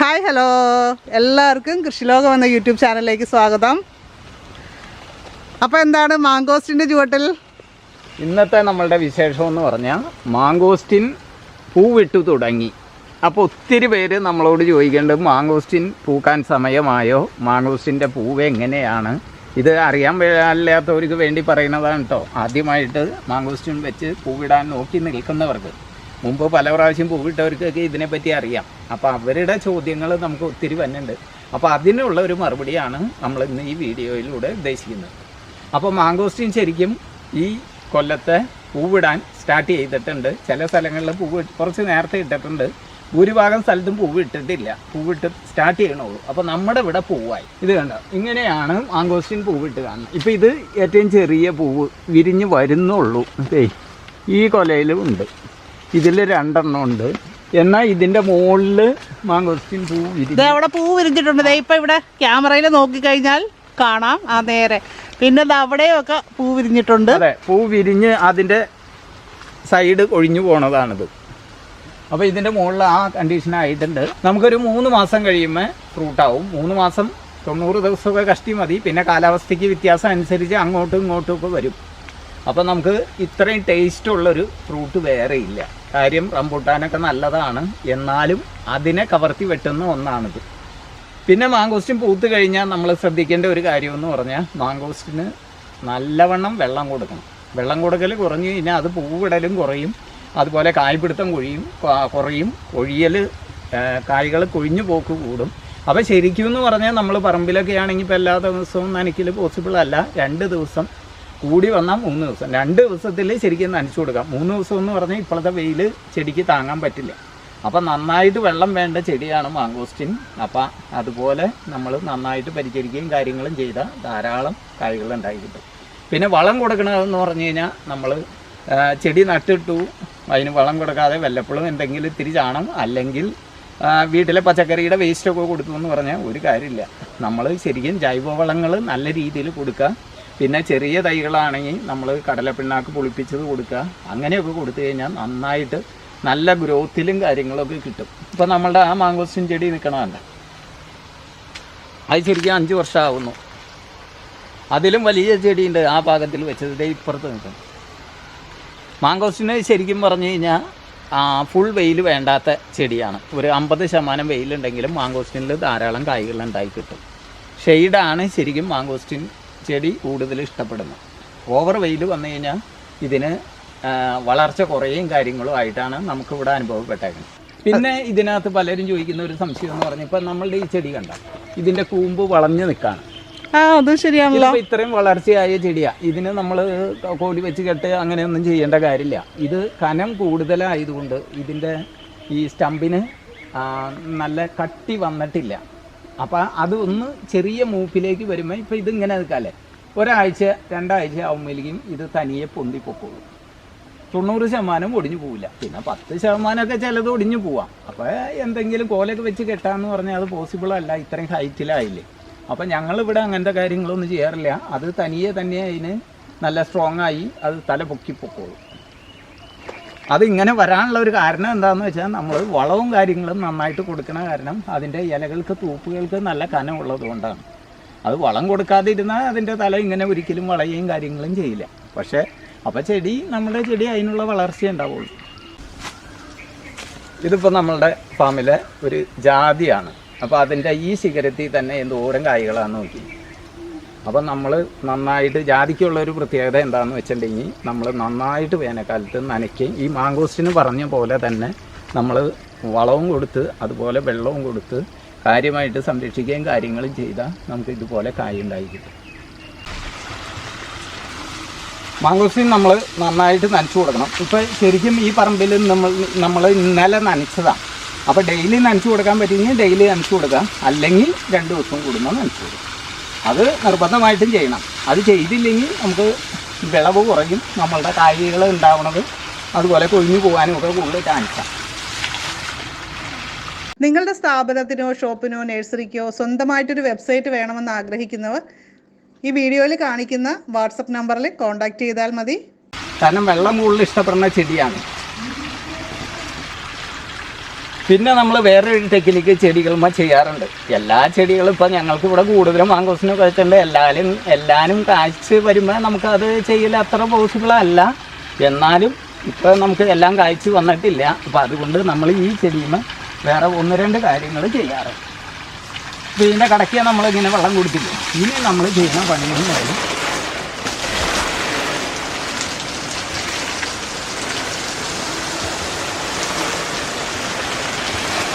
Hi hello എല്ലാവർക്കും കൃഷിലോകം എന്ന YouTube ചാനലിലേക്ക് സ്വാഗതം. അപ്പോൾ എന്താണ് മാങ്കോസ്റ്റിന്റെ ചുവട്ടിൽ? ഇന്നത്തെ നമ്മളുടെ വിശേഷം എന്ന് പറഞ്ഞാൽ മാങ്കോസ്റ്റിൻ പൂവിട്ടു തുടങ്ങി. അപ്പോൾ ഒത്തിരി പേര് നമ്മളോട് ചോദിക്കേണ്ടത് മാങ്കോസ്റ്റിൻ പൂക്കാൻ സമയമായോ? മാങ്കോസ്റ്റിന്റെ പൂവ് എങ്ങനെയാണ്? ഇത് അറിയാൻ മേലാത്തവർക്ക് വേണ്ടി പറയുന്നതാണ് കേട്ടോ ആദ്യമായിട്ട് മാങ്കോസ്റ്റിൻ വെച്ച് പൂവിടാൻ നോക്കി നിൽക്കുന്നവർക്ക്. മുമ്പ് പല പ്രാവശ്യം പൂവിട്ടവർക്കൊക്കെ ഇതിനെപ്പറ്റി അറിയാം. അപ്പോൾ അവരുടെ ചോദ്യങ്ങൾ നമുക്ക് ഒത്തിരി വന്നിട്ടുണ്ട് അപ്പോൾ അതിനുള്ള ഒരു മറുപടിയാണ് നമ്മൾ ഇന്ന് ഈ വീഡിയോയിലൂടെ ഉദ്ദേശിക്കുന്നത്. അപ്പോൾ മാങ്കോസ്റ്റിൻ ശരിക്കും ഈ കൊല്ലത്തെ പൂവിടാൻ സ്റ്റാർട്ട് ചെയ്തിട്ടുണ്ട്. ചില സ്ഥലങ്ങളിൽ പൂവ് കുറച്ച് നേരത്തെ ഇട്ടിട്ടുണ്ട്. ഭൂരിഭാഗം സ്ഥലത്തും പൂവ് ഇട്ടിട്ടില്ല. പൂവിട്ട് സ്റ്റാർട്ട് ചെയ്യണുള്ളൂ. അപ്പോൾ നമ്മുടെ ഇവിടെ പൂവായി. ഇത് കണ്ടോ? ഇങ്ങനെയാണ് മാങ്കോസ്റ്റിൻ പൂവിട്ട് കാണുന്നത്. ഇപ്പോൾ ഇത് ഏറ്റവും ചെറിയ പൂവ് വിരിഞ്ഞ് വരുന്നുള്ളൂ. ഈ കൊലയിലും ഉണ്ട്. ഇതിൽ രണ്ടെണ്ണം ഉണ്ട്. എന്നാൽ ഇതിന്റെ മുകളിൽ മാങ്കോസ്റ്റിൻ പൂ വിരിഞ്ഞു അവിടെ പൂ വിരിഞ്ഞിട്ടുണ്ട്. ദേ ഇപ്പം ഇവിടെ ക്യാമറയിൽ നോക്കിക്കഴിഞ്ഞാൽ കാണാം. ആ നേരെ. പിന്നെ ഇത് അവിടെയൊക്കെ പൂ വിരിഞ്ഞിട്ടുണ്ട്. അതെ പൂ വിരിഞ്ഞ് അതിന്റെ സൈഡ് ഒഴിഞ്ഞു പോണതാണിത്. അപ്പോൾ ഇതിന്റെ മുകളിൽ ആ കണ്ടീഷൻ ആയിട്ടുണ്ട്. നമുക്കൊരു മൂന്ന് മാസം കഴിയുമ്പോൾ ഫ്രൂട്ടാവും. മൂന്ന് മാസം തൊണ്ണൂറ് ദിവസമൊക്കെ കഷ്ടി മതി. പിന്നെ കാലാവസ്ഥയ്ക്ക് വ്യത്യാസം അനുസരിച്ച് അങ്ങോട്ടും ഇങ്ങോട്ടും ഒക്കെ വരും. അപ്പോൾ നമുക്ക് ഇത്രയും ടേസ്റ്റ് ഉള്ളൊരു ഫ്രൂട്ട് വേറെ ഇല്ല. കാര്യം റംബൂട്ടാനൊക്കെ നല്ലതാണ്. എന്നാലും അതിനെ കവർത്തി വെട്ടുന്ന ഒന്നാണിത്. പിന്നെ മാങ്കോസ്റ്റിൻ പൂത്ത് കഴിഞ്ഞാൽ നമ്മൾ ശ്രദ്ധിക്കേണ്ട ഒരു കാര്യം എന്ന് പറഞ്ഞാൽ മാങ്കോസ്റ്റിന് നല്ലവണ്ണം വെള്ളം കൊടുക്കണം. വെള്ളം കൊടുക്കൽ കുറഞ്ഞു കഴിഞ്ഞാൽ അത് പൂവിടലും കുറയും. അതുപോലെ കായ്പിടുത്തം കൊഴിയും കുറയും. കൊഴിയൽ കായ്കൾ കൊഴിഞ്ഞു പോക്ക് കൂടും. അപ്പോൾ ശരിക്കും എന്ന് പറഞ്ഞാൽ നമ്മൾ പറമ്പിലൊക്കെ ആണെങ്കിൽ ഇപ്പോൾ എല്ലാ ദിവസവും നനയ്ക്കൽ പോസിബിൾ അല്ല. രണ്ട് ദിവസം കൂടി വന്നാൽ മൂന്ന് ദിവസം. രണ്ട് ദിവസത്തിൽ ശരിക്കും നനച്ചു കൊടുക്കാം. മൂന്ന് ദിവസം എന്ന് പറഞ്ഞാൽ ഇപ്പോഴത്തെ വെയിൽ ചെടിക്ക് താങ്ങാൻ പറ്റില്ല. അപ്പം നന്നായിട്ട് വെള്ളം വേണ്ട ചെടിയാണ് മാങ്കോസ്റ്റിൻ. അപ്പം അതുപോലെ നമ്മൾ നന്നായിട്ട് പരിചരിക്കുകയും കാര്യങ്ങളും ചെയ്താൽ ധാരാളം കായ്കൾ ഉണ്ടായി കിട്ടും പിന്നെ വളം കൊടുക്കണമെന്ന് പറഞ്ഞു കഴിഞ്ഞാൽ നമ്മൾ ചെടി നട്ടിട്ടു അതിന് വളം കൊടുക്കാതെ വല്ലപ്പോഴും എന്തെങ്കിലും ഇത്തിരി ചാണം അല്ലെങ്കിൽ വീട്ടിലെ പച്ചക്കറിയുടെ വേസ്റ്റൊക്കെ കൊടുത്തു എന്ന് പറഞ്ഞാൽ ഒരു കാര്യമില്ല. നമ്മൾ ശരിക്കും ജൈവവളങ്ങൾ നല്ല രീതിയിൽ കൊടുക്കുക. പിന്നെ ചെറിയ തൈകളാണെങ്കിൽ നമ്മൾ കടലപ്പിണ്ണാക്ക് പൊളിപ്പിച്ചത് കൊടുക്കുക. അങ്ങനെയൊക്കെ കൊടുത്തു കഴിഞ്ഞാൽ നന്നായിട്ട് നല്ല ഗ്രോത്തിലും കാര്യങ്ങളൊക്കെ കിട്ടും. ഇപ്പം നമ്മളുടെ ആ മാങ്കോസ്റ്റിൻ ചെടി നിൽക്കണമല്ല അത് ശരിക്കും അഞ്ച് വർഷമാവുന്നു. അതിലും വലിയ ചെടിയുണ്ട് ആ ഭാഗത്തിൽ വെച്ചത്. ഇപ്പുറത്ത് നിൽക്കുന്നു. മാങ്കോസ്റ്റിന് ശരിക്കും പറഞ്ഞു കഴിഞ്ഞാൽ ഫുൾ വെയിൽ വേണ്ടാത്ത ചെടിയാണ്. ഒരു അമ്പത് ശതമാനം വെയിലുണ്ടെങ്കിലും മാങ്കോസ്റ്റിനിൽ ധാരാളം കായ്കൾ ഉണ്ടായി കിട്ടും. ഷെയ്ഡാണ് ശരിക്കും മാങ്കോസ്റ്റിൻ ചെടി കൂടുതൽ ഇഷ്ടപ്പെടുന്നു. ഓവർ വെയിൽ വന്നു കഴിഞ്ഞാൽ ഇതിന് വളർച്ച കുറയും കാര്യങ്ങളും ആയിട്ടാണ് നമുക്കിവിടെ അനുഭവപ്പെട്ടേക്കുന്നത്. പിന്നെ ഇതിനകത്ത് പലരും ചോദിക്കുന്ന ഒരു സംശയം എന്ന് പറഞ്ഞാൽ ഇപ്പം നമ്മളുടെ ഈ ചെടി കണ്ട? ഇതിന്റെ കൂമ്പ് വളഞ്ഞു നിൽക്കുകയാണ്. ആ അത് ശരിയാണല്ലോ. ഇത്രയും വളർച്ചയായ ചെടിയാ. ഇതിന് നമ്മൾ കോടി വെച്ച് കെട്ട് അങ്ങനെയൊന്നും ചെയ്യേണ്ട കാര്യമില്ല. ഇത് കനം കൂടുതലായതുകൊണ്ട് ഇതിന്റെ ഈ സ്റ്റമ്പിന് നല്ല കട്ടി വന്നിട്ടില്ല. അപ്പം അത് ഒന്ന് ചെറിയ മൂപ്പിലേക്ക് വരുമ്പോൾ ഇപ്പം ഇതിങ്ങനെ നിൽക്കാല്ലേ ഒരാഴ്ച രണ്ടാഴ്ച ആകുമ്പോഴേക്കും ഇത് തനിയെ പൊന്തി പൊക്കോളൂ തൊണ്ണൂറ് ശതമാനം ഒടിഞ്ഞു പോവില്ല. പിന്നെ പത്ത് ശതമാനമൊക്കെ ചിലത് ഒടിഞ്ഞു പോവാം. അപ്പോൾ എന്തെങ്കിലും കോലൊക്കെ വെച്ച് കെട്ടാന്ന് പറഞ്ഞാൽ അത് പോസിബിൾ അല്ല. ഇത്രയും ഹൈറ്റിലായില്ലേ. അപ്പം ഞങ്ങളിവിടെ അങ്ങനത്തെ കാര്യങ്ങളൊന്നും ചെയ്യാറില്ല. അത് തനിയെ തന്നെ അതിന് നല്ല സ്ട്രോങ് ആയി അത് തല പൊക്കി പൊക്കോളും അത് ഇങ്ങനെ വരാനുള്ള ഒരു കാരണം എന്താണെന്ന് വെച്ചാൽ നമ്മൾ വളവും കാര്യങ്ങളും നന്നായിട്ട് കൊടുക്കണ കാരണം അതിന്റെ ഇലകൾക്ക് തൂപ്പുകൾക്ക് നല്ല കനമുള്ളത് കൊണ്ടാണ്. അത് വളം കൊടുക്കാതിരുന്നാൽ അതിന്റെ തല ഇങ്ങനെ ഒരിക്കലും വളയുകയും കാര്യങ്ങളും ചെയ്യില്ല. പക്ഷേ അപ്പോൾ ചെടി നമ്മുടെ ചെടി അതിനുള്ള വളർച്ച ഉണ്ടാവുള്ളൂ. ഇതിപ്പോൾ നമ്മളുടെ ഫാമിലെ ഒരു ജാതിയാണ്. അപ്പോൾ അതിന്റെ ഈ ശിഖരത്തിൽ തന്നെ എന്തോരം കായ്കളാണെന്ന് നോക്കി. അപ്പം നമ്മൾ നന്നായിട്ട് ജാതിക്കുള്ള ഒരു പ്രത്യേകത എന്താണെന്ന് വെച്ചിട്ടുണ്ടെങ്കിൽ നമ്മൾ നന്നായിട്ട് വേനൽക്കാലത്ത് നനയ്ക്കുകയും ഈ മാങ്കോസ്റ്റിന് പറഞ്ഞ പോലെ തന്നെ നമ്മൾ വളവും കൊടുത്ത് അതുപോലെ വെള്ളവും കൊടുത്ത് കാര്യമായിട്ട് സംരക്ഷിക്കുകയും കാര്യങ്ങളും ചെയ്താൽ നമുക്ക് ഇതുപോലെ കായ കിട്ടും. മാങ്കോസ്റ്റിൻ നമ്മൾ നന്നായിട്ട് നനച്ചു കൊടുക്കണം. ഇപ്പോൾ ശരിക്കും ഈ പറമ്പിൽ നമ്മൾ നമ്മൾ ഇന്നലെ നനച്ചതാണ് അപ്പോൾ ഡെയിലി നനച്ചു കൊടുക്കാൻ പറ്റുമെങ്കിൽ ഡെയിലി നനച്ചു കൊടുക്കാം. അല്ലെങ്കിൽ രണ്ട് ദിവസം കൂടുമ്പോൾ നനച്ചു കൊടുക്കാം. അത് നിർബന്ധമായിട്ടും ചെയ്യണം. അത് ചെയ്തില്ലെങ്കിൽ നമുക്ക് വിളവ് കുറയും നമ്മളുടെ കായികൾ ഉണ്ടാവണത് അതുപോലെ കൊഴിഞ്ഞു പോകാനും ഒക്കെ കൂടുതൽ ചാൻസാണ് നിങ്ങളുടെ സ്ഥാപനത്തിനോ ഷോപ്പിനോ നഴ്സറിക്കോ സ്വന്തമായിട്ടൊരു വെബ്സൈറ്റ് വേണമെന്ന് ആഗ്രഹിക്കുന്നവർ ഈ വീഡിയോയിൽ കാണിക്കുന്ന വാട്സപ്പ് നമ്പറിൽ കോൺടാക്ട് ചെയ്താൽ മതി. കാരണം വെള്ളം കൂടുതൽ ഇഷ്ടപ്പെടുന്ന ചെടിയാണ്. പിന്നെ നമ്മൾ വേറൊരു ടെക്നിക്ക് ചെടികളുമ്പോൾ ചെയ്യാറുണ്ട്. എല്ലാ ചെടികളും ഇപ്പം ഞങ്ങൾക്ക് ഇവിടെ കൂടുതലും മാങ്കോസിനെ കഴിച്ചിട്ടുണ്ട് എല്ലാവരും എല്ലാവരും കാഴ്ച വരുമ്പോൾ നമുക്കത് ചെയ്യൽ അത്ര പോസിബിളല്ല എന്നാലും ഇപ്പം നമുക്ക് എല്ലാം കാഴ്ച വന്നിട്ടില്ല. അപ്പം അതുകൊണ്ട് നമ്മൾ ഈ ചെടിയുമ്പോൾ വേറെ ഒന്ന് രണ്ട് കാര്യങ്ങൾ ചെയ്യാറുണ്ട് ഇതിന്റെ കടക്കിയാൽ നമ്മളിങ്ങനെ വെള്ളം കൊടുത്തില്ല ഇനി നമ്മൾ ചെയ്യുന്ന പണിയെന്ന് പറയും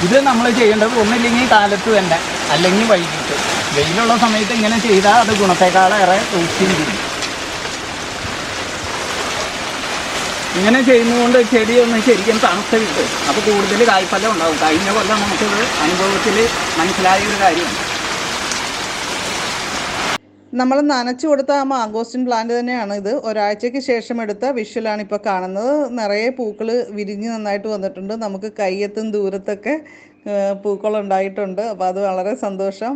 ഇത് നമ്മൾ ചെയ്യേണ്ടത് ഒന്നില്ലെങ്കിൽ കാലത്ത് തന്നെ അല്ലെങ്കിൽ വൈകിട്ട്. വെയിലുള്ള സമയത്ത് ഇങ്ങനെ ചെയ്താൽ അത് ഗുണത്തെക്കാളേറെ ദൂഷ്യം ചെയ്യും ഇങ്ങനെ ചെയ്യുന്നതുകൊണ്ട് ചെടി ഒന്ന് ശരിക്കും തണുത്ത കിട്ടും അപ്പോൾ കൂടുതൽ കായ്ഫലം ഉണ്ടാവും. കഴിഞ്ഞ കൊല്ലം നമുക്കത് അനുഭവത്തിൽ മനസ്സിലായ ഒരു കാര്യമാണ് നമ്മൾ നനച്ചു കൊടുത്ത ആ മാങ്കോസ്റ്റിൻ പ്ലാന്റ് തന്നെയാണ് ഇത്. ഒരാഴ്ചയ്ക്ക് ശേഷം എടുത്ത വിഷ്വലാണ് ഇപ്പോൾ കാണുന്നത്. നിറയെ പൂക്കൾ വിരിഞ്ഞ് നന്നായിട്ട് വന്നിട്ടുണ്ട്. നമുക്ക് കയ്യെത്തും ദൂരത്തൊക്കെ പൂക്കൾ ഉണ്ടായിട്ടുണ്ട്. അപ്പോൾ അത് വളരെ സന്തോഷം.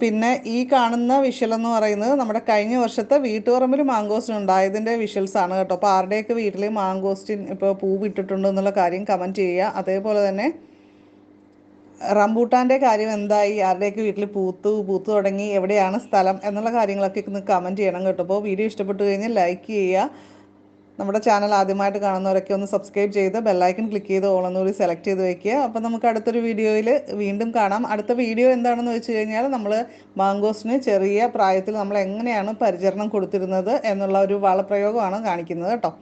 പിന്നെ ഈ കാണുന്ന വിഷ്വൽ എന്ന് പറയുന്നത് നമ്മുടെ കഴിഞ്ഞ വർഷത്തെ വീട്ടുപറമ്പിൽ മാങ്കോസ്റ്റിൻ ഉണ്ടായതിന്റെ വിഷ്വൽസ് ആണ് കേട്ടോ. അപ്പോൾ ആരുടെയൊക്കെ വീട്ടിൽ മാങ്കോസ്റ്റിൻ ഇപ്പോൾ പൂ വിട്ടിട്ടുണ്ട് എന്നുള്ള കാര്യം കമന്റ് ചെയ്യുക. അതേപോലെ തന്നെ റംബൂട്ടാന്റെ കാര്യം എന്തായി? ആരുടെയൊക്കെ വീട്ടിൽ പൂത്തു പൂത്തു തുടങ്ങി എവിടെയാണ് സ്ഥലം എന്നുള്ള കാര്യങ്ങളൊക്കെ ഒന്ന് കമന്റ് ചെയ്യണം കേട്ടോ. അപ്പോൾ വീഡിയോ ഇഷ്ടപ്പെട്ടു കഴിഞ്ഞാൽ ലൈക്ക് ചെയ്യുക. നമ്മുടെ ചാനൽ ആദ്യമായിട്ട് കാണുന്നവരൊക്കെ ഒന്ന് സബ്സ്ക്രൈബ് ചെയ്ത് ബെല്ലൈക്കൺ ക്ലിക്ക് ചെയ്ത് ഓളെന്നുകൂടി സെലക്ട് ചെയ്ത് വെക്കുക. അപ്പോൾ നമുക്ക് അടുത്തൊരു വീഡിയോയിൽ വീണ്ടും കാണാം. അടുത്ത വീഡിയോ എന്താണെന്ന് വെച്ച് കഴിഞ്ഞാൽ നമ്മൾ മാങ്കോസിന് ചെറിയ പ്രായത്തിൽ നമ്മൾ എങ്ങനെയാണ് പരിചരണം കൊടുത്തിരുന്നത് എന്നുള്ള ഒരു വളപ്രയോഗമാണ് കാണിക്കുന്നത് കേട്ടോ.